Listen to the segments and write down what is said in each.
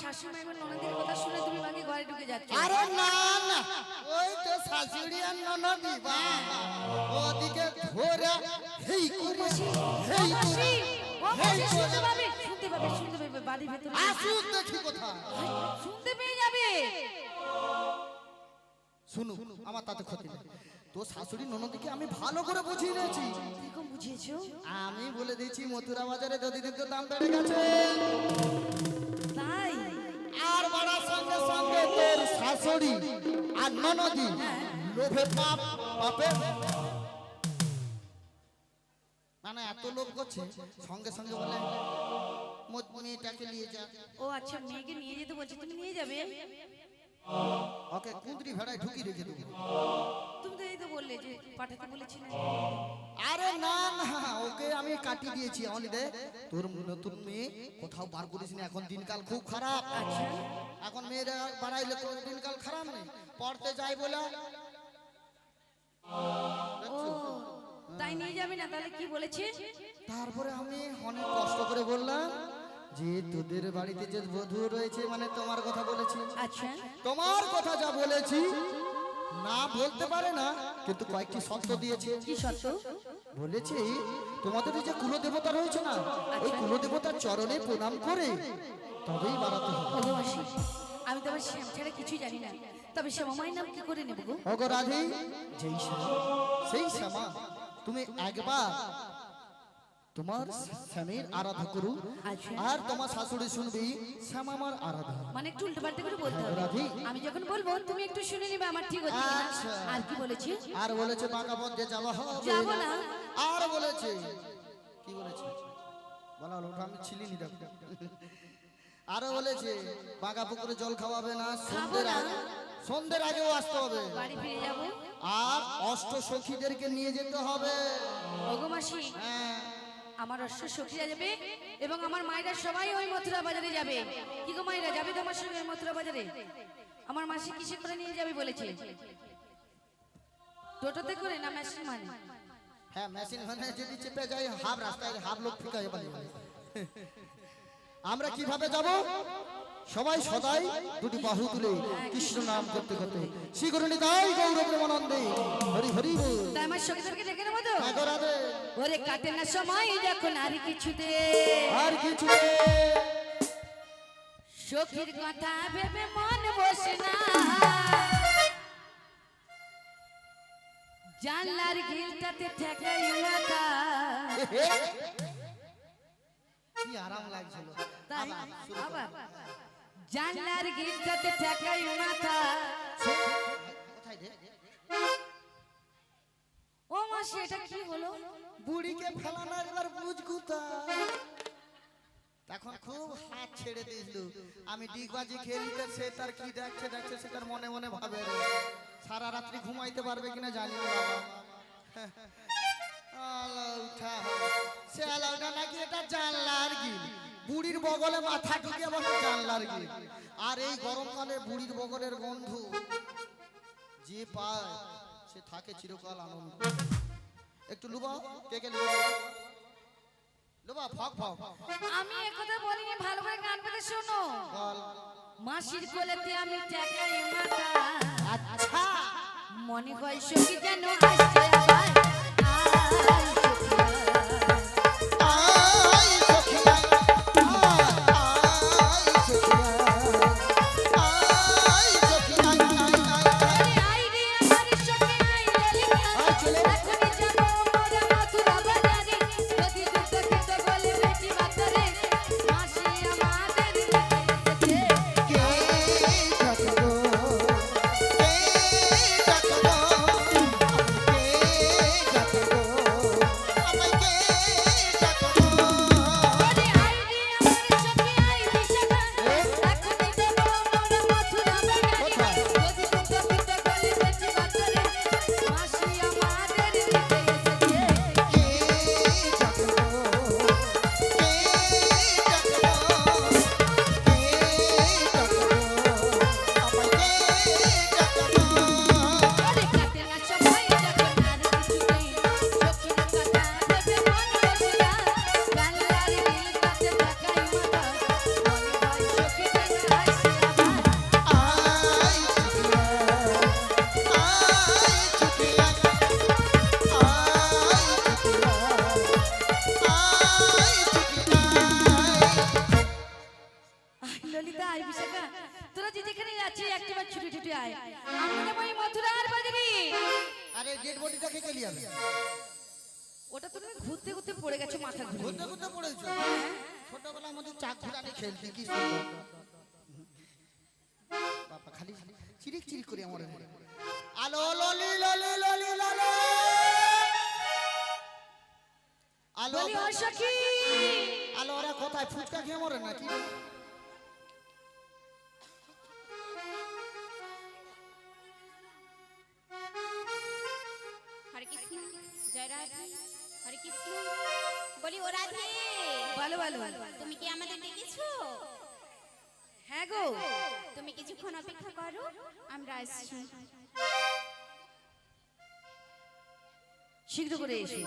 শাশুড়ি মা এবং ননদের কথা শুনে তুমি বাকি ঘরে ঢুকে যাচ্ছ। আরে না না ওই তো শাশুড়ি আর ননদি বাবা। ওদিকে ধরে হেই করে হেই করে ও মাসি শুনতে পাবে শুনতে পাবে শুনতে পাবে বাড়ির ভেতরে আসুক দেখি কোথায়। শুনতে পেয়ে যাবে। শুনু আমার তাতে ক্ষতি নেই। তো শাশুড়ি ননদিকে আমি ভালো করে বুঝিয়ে দিয়েছি। বুঝিয়েছো? আমি বলে দিয়েছি মথুরা বাজারে যদি দিতে দাম বেড়ে গেছে আর বাড়ার সঙ্গে সঙ্গে তোর শাশুড়ি আর ননদি, লোভে পাপ, পাপে। মানে এত লোভ করছে, সঙ্গে সঙ্গে বলে "মোট মেয়েটাকে নিয়ে যা। ও আচ্ছা মেয়েকে নিয়ে যেতে বলছে, তুমি নিয়ে যাবে? ওকে কুঁদরি ভেড়ায় ঢুকি রেখে দেবো। তুমি তো এই তো বললে যে পাঠাতে বলেছিলে। আরে না না ওকে আমি কাটিয়ে দিয়েছি আমলি দে। তোর নতুন মেয়ে কোথাও বার করিস না এখন দিনকাল খুব খারাপ। আচ্ছা। এখন মেয়েরা বাড়াইলে তো দিনকাল খারাপ নেই। পড়তে যাই বলে। তাই নিয়ে যাবে না তাহলে কি বলেছে? তারপরে আমি অনেক কষ্ট করে বললাম যে তোদের বাড়িতে যে বধূ রয়েছে মানে তোমার কথা বলেছি। আচ্ছা। তোমার কথা যা বলেছি না বলতে পারে না কিন্তু কয়েকটি শর্ত দিয়েছে। কি সত্য বলেছি তোমাদের যে কুলদেবতা রয়েছে না ওই কুলদেবতার চরণে প্রণাম করে তবেই বাড়াতে হবে। আমি তো আমার শ্যাম ছাড়া কিছুই জানি না। তবে শ্যামামায়ের নাম কি করে নেব গো? রাধে যেই শ্যামা সেই শ্যামা তুমি একবার তোমার স্বামীর আরাধনা করু আচ্ছা। আর তোমার শাশুড়ি শুনবি শ্যামা আমার আরাধনা। মানে একটু উল্টো পাল্টে করে বলতে হবে। আমি যখন বলব তুমি একটু শুনে নিবে আমার ঠিক হচ্ছে। আর কি বলেছি? আর বলেছে বাঁকা পথে হবে যাব না। আর বলেছে কি বলেছে? বলা হলো আমি ছিলিনি দেখো আরও বলেছে বাঁকা পুকুরে জল খাওয়াবে না সন্ধ্যের। আগে সন্ধ্যের আগেও আসতে হবে। বাড়ি ফিরে যাব। আর অষ্ট সখীদেরকে নিয়ে যেতে হবে। হ্যাঁ। আমার অশ্ব সখীরা যাবে এবং আমার মায়েরা সবাই ওই মথুরা বাজারে যাবে। কি গো মায়েরা যাবে তোমার সঙ্গে ওই মথুরা বাজারে? আমার মাসি কিসে করে নিয়ে যাবে বলেছে? টোটোতে করে না মেশিন মানে? হ্যাঁ মেশিন ভ্যানে যদি চেপে যাই হাফ রাস্তায় হাফ লোক ফিকা যাবে। আমরা কীভাবে যাব? সবাই সদাই দুটি বাহু তুলে কৃষ্ণ নাম করতে করতে। শ্রীগুরুনি তাই গৌর প্রেমানন্দে হরি হরি তাই আমার সখীদেরকে ডেকে নেব তো? ওরে কাটে না সময় যখন আর কিছুতে। আর কিছু সখীর কথা ভেবে মন বসে না। জানলার গিলটাতে ঠেকাই মাথা কি আরাম লাগছিল। তাই আবার জানলার গিলটাতে ঠেকাই মাথা কোথায় রে? ও মাসি, এটা কি হলো? বুড়িকে ফেলানোর এবার বুঝ কুতা তখন খুব হাত ছেড়ে দিয়েছিল। আমি ডিগবাজি খেলিতে সে তার কি দেখছে দেখছে সে তার মনে মনে ভাবে। সারা রাত্রি ঘুমাইতে পারবে কিনা জানি না বাবা। সে আলাউটা নাকি এটা জানলার গিল বুড়ির বগলে মাথা ঢুকে বসে জানলার গিল আর এই গরমকালে বুড়ির বগলের গন্ধ যে পায় সে থাকে চিরকাল আনন্দ। একটু লুবা কে কে লুবা? লুবা ফক ফক। আমি একথা বলিনি ভালো করে গান করে শোনো। বল। মাসির কোলেতে আমি টাকাই মাথা আচ্ছা। মনে হয় সখী যেন আসছে আবার চাক ঘুরানি কি বাবা খালি চিরিক চিরিক করে আমার মনে আলো ললি ললি ললি ললি আলো আলো ওরা কোথায় ফুচকা খেয়ে মরে নাকি কিছুক্ষণ অপেক্ষা করো আমরা আসছি। শীঘ্র করে এসো।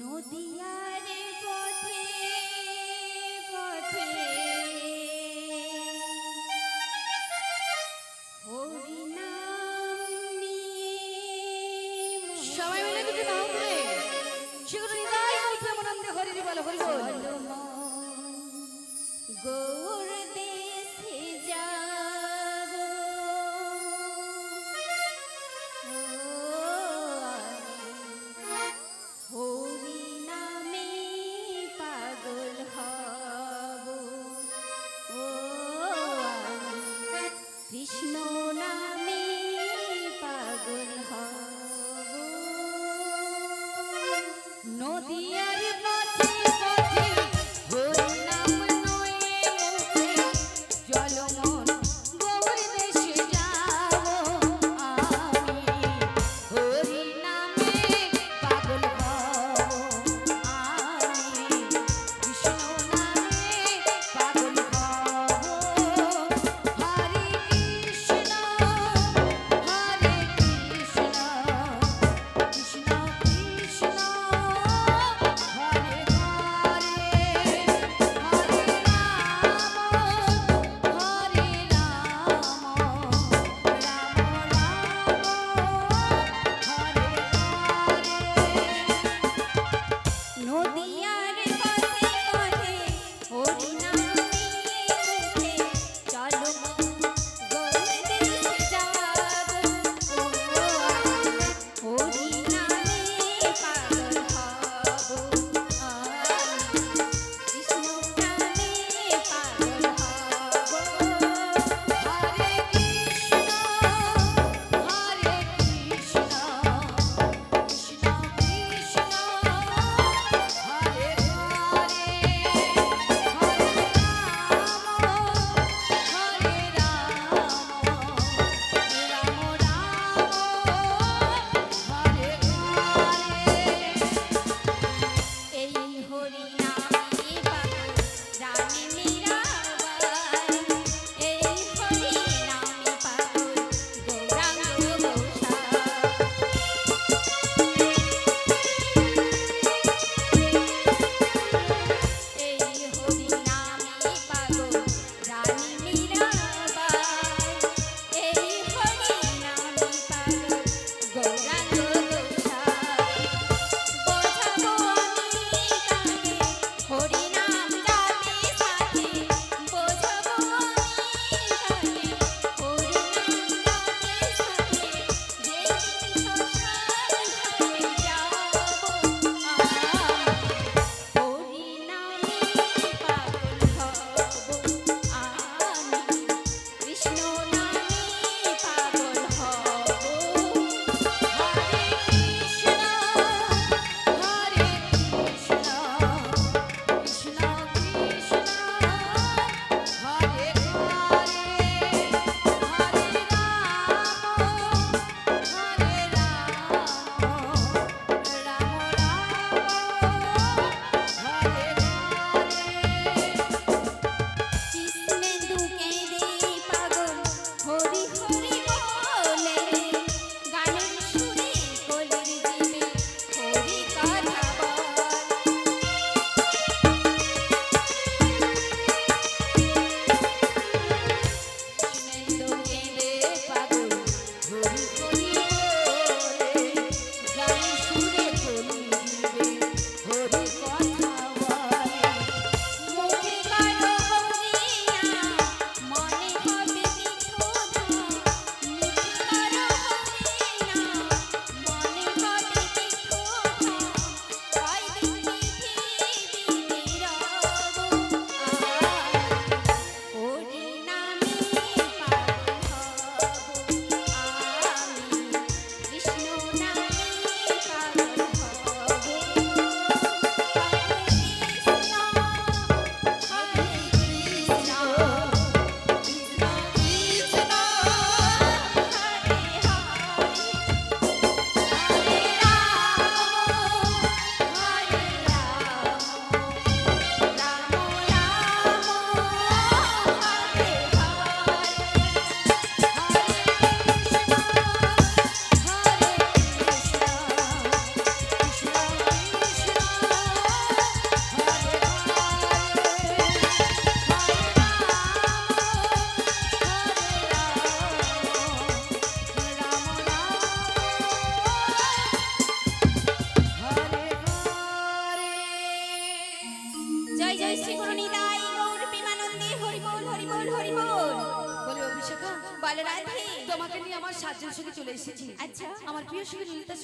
নদিয়ার পথে পথে। সবাই মিলে দুটি নাও করে শীঘ্র নিদায় প্রেমানন্দে হরি বল হরি বল। গৌর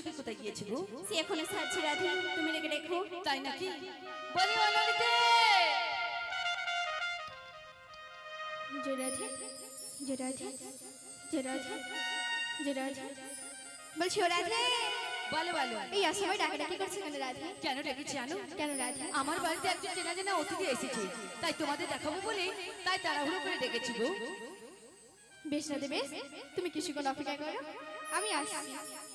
সঙ্গে কোথায় গিয়েছে গো সে এখনই সাজছে রাধে। তুমি রেখে রেখো। তাই নাকি? বলি অনামিতে জয় রাধে জয় রাধে জয় রাধে জয় রাধে। বলছি ও রাধে? বলো বলো। এই অসময় ডাকাডাকি করছে কেন রাধে? কেন ডাকে জানো? কেন রাধে? আমার বাড়িতে একজন চেনা জানা অতিথি এসেছে। তাই তোমাদের দেখাবো বলে তাই তাড়াহুড়ো করে ডেকেছি গো। বেশ রাধে বেশ। তুমি কিছু কোন অপেক্ষা করো। আমি আসছি।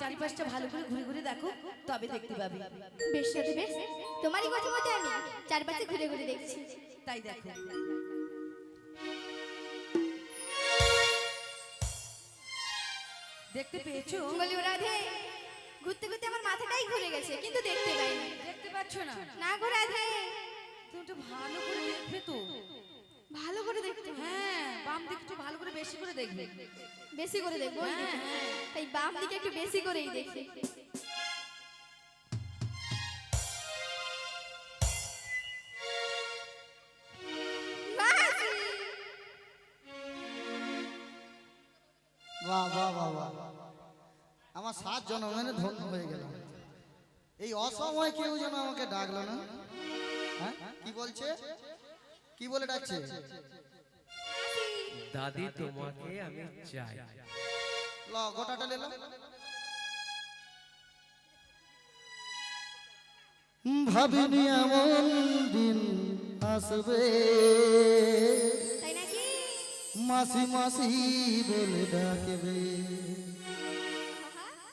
চারিপাশটা ভালো করে ঘুরে ঘুরে দেখো তবে দেখতে পাবে। বেশ সাথে বেশ। তোমারই কথা মতো আমি চারপাশে ঘুরে ঘুরে দেখছি। তাই দেখো। দেখতে পেয়েছ? বলি রাধে ঘুরতে ঘুরতে আমার মাথাটাই ঘুরে গেছে কিন্তু দেখতে পাইনি। দেখতে পাচ্ছ না? না গো রাধে। তুমি একটু ভালো করে দেখবে তো। ভালো করে দেখতে হবে। হ্যাঁ বাম দিকে একটু ভালো করে বেশি করে দেখবে। বেশি করে দেখব। হ্যাঁ, হ্যাঁ। তাই বাম দিকে একটু বেশি করেই দেখি। মাসি! বাহ বাহ বাহ বাহ। আমার সাত জনমেনে ধন্য হয়ে গেল এই অসময় কেউ যেন আমাকে ডাকলো না। হ্যাঁ? কি বলছে? কি বলে ডাকছে? দাদি তোমাকে আমি চাই। ল গোটাটা লে। ভাবিনি এমন দিন আসবে। মাসি মাসি বলে ডাকবে।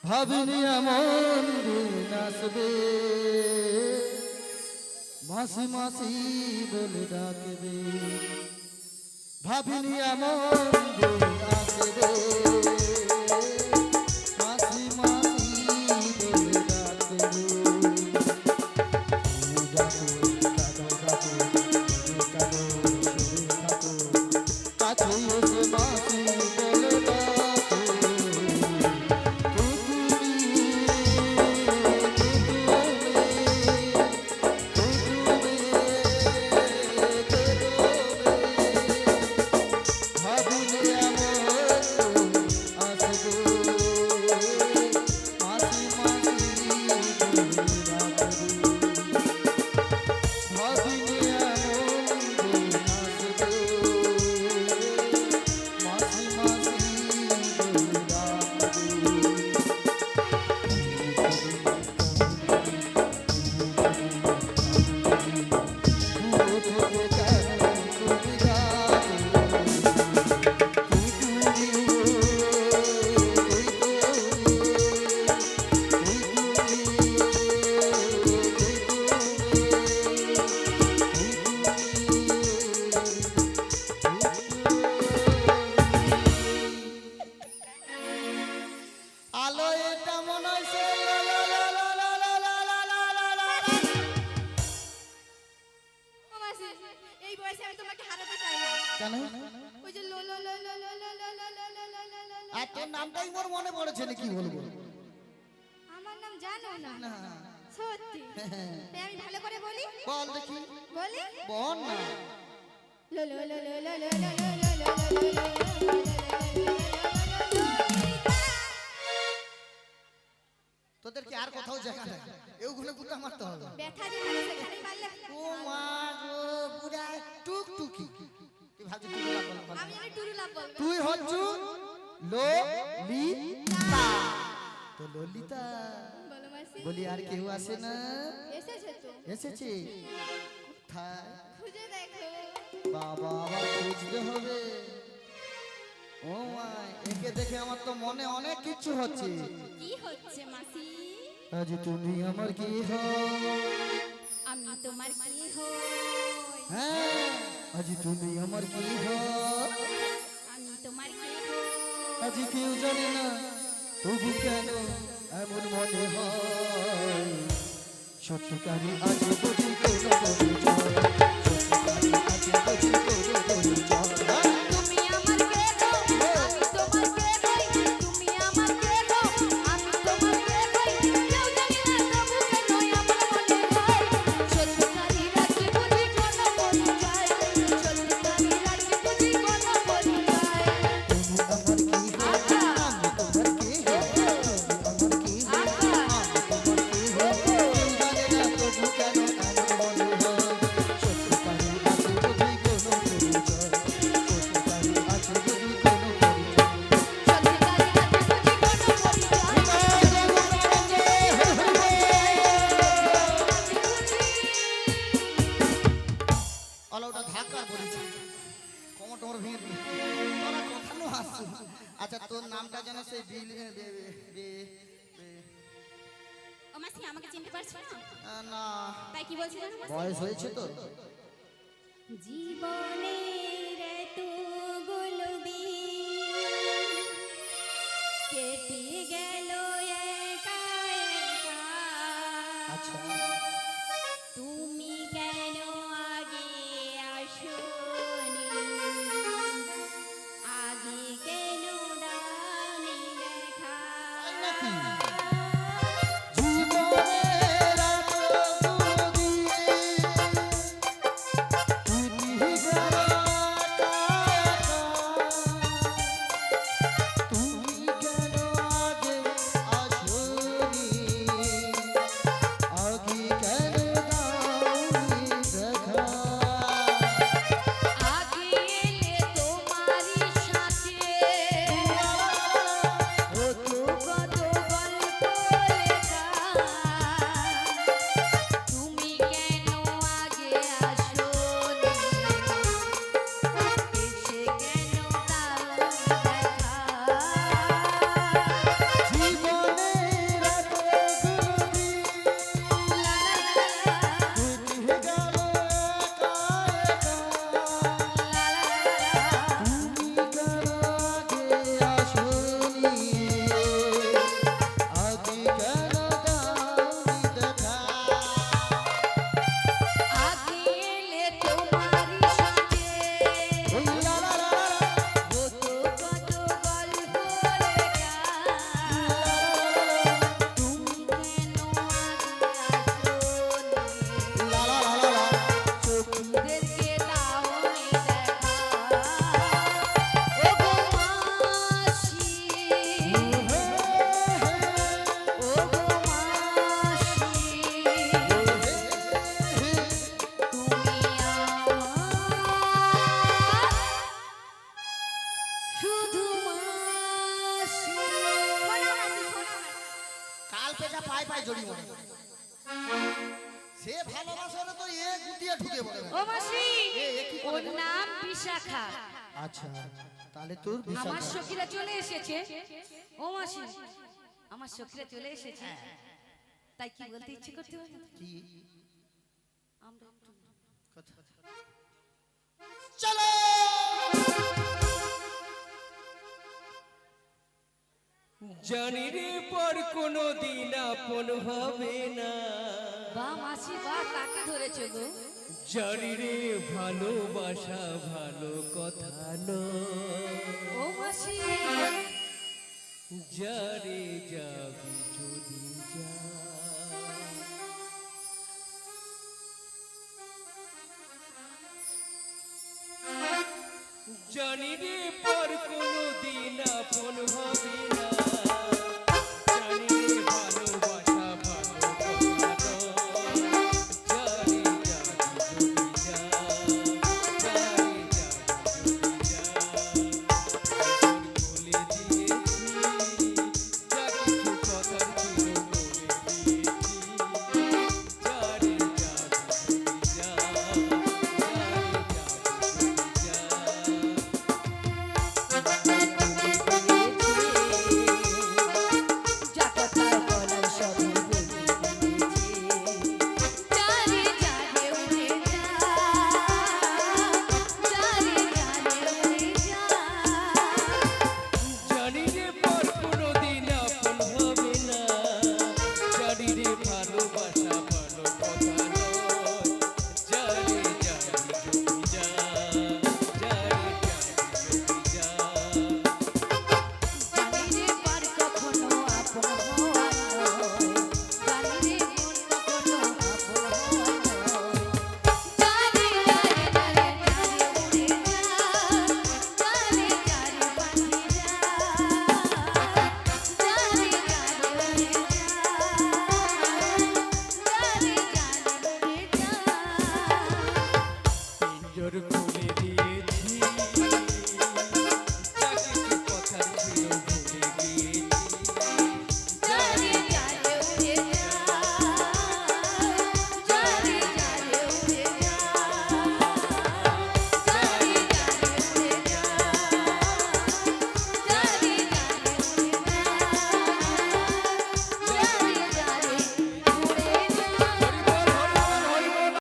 ভাবিনি এমন দিন আসবে। মাসি মাসি বলে ডাকবে। ভাবিনি এমন আসবে। আমি ভালো করে বলি? বল দেখি। বলি? বল না। লো লো লো লো লো লো লো লো লো লো লো লো তোদের কি আর কোথাও জায়গা নেই। এগুলো গুতা মারতে হবে। ব্যথা ও মা গো পুরা টুকটুকি। তুই ভাবছিস তুই বলা বল বল। আমি জানি টুরুলাম তুই হচ্ছু লো লি তা তো ললিতা। বলো আর কেউ আসে না? এসেছে কোথায় খুঁজে দেখো। বাবা আবার খুঁজতে হবে। ও মা একে দেখে আমার তো মনে অনেক কিছু হচ্ছে। কি হচ্ছে মাসি? আজ তুমি আমার কি হও আমি তোমার কি হই হ্যাঁ আজ তুমি আমার কি হও আমি তোমার কি হই আজ কেউ জানে না তবু কেন এমন মনে হয়। সত্যকারী আজ বুঝি কোনো সত্যকারী আজ বুঝি নামটা যেন সেই বিল ও আমাকে চিনতে পারছ? না। তাই কি কেটে চলে এসেছে। ও মাসি আমার সখীরা চলে এসেছে। তাই কি বলতে ইচ্ছে করতে পারি কি? আমরা চলো! জানি রে পর কোনো দিন আপন হবে না। বা মাসি বা কাকে ধরেছো গো। জানিরে ভালোবাসা ভালো কথা ও মাসি। যাবি যদি যা। জানিরে পর কোনো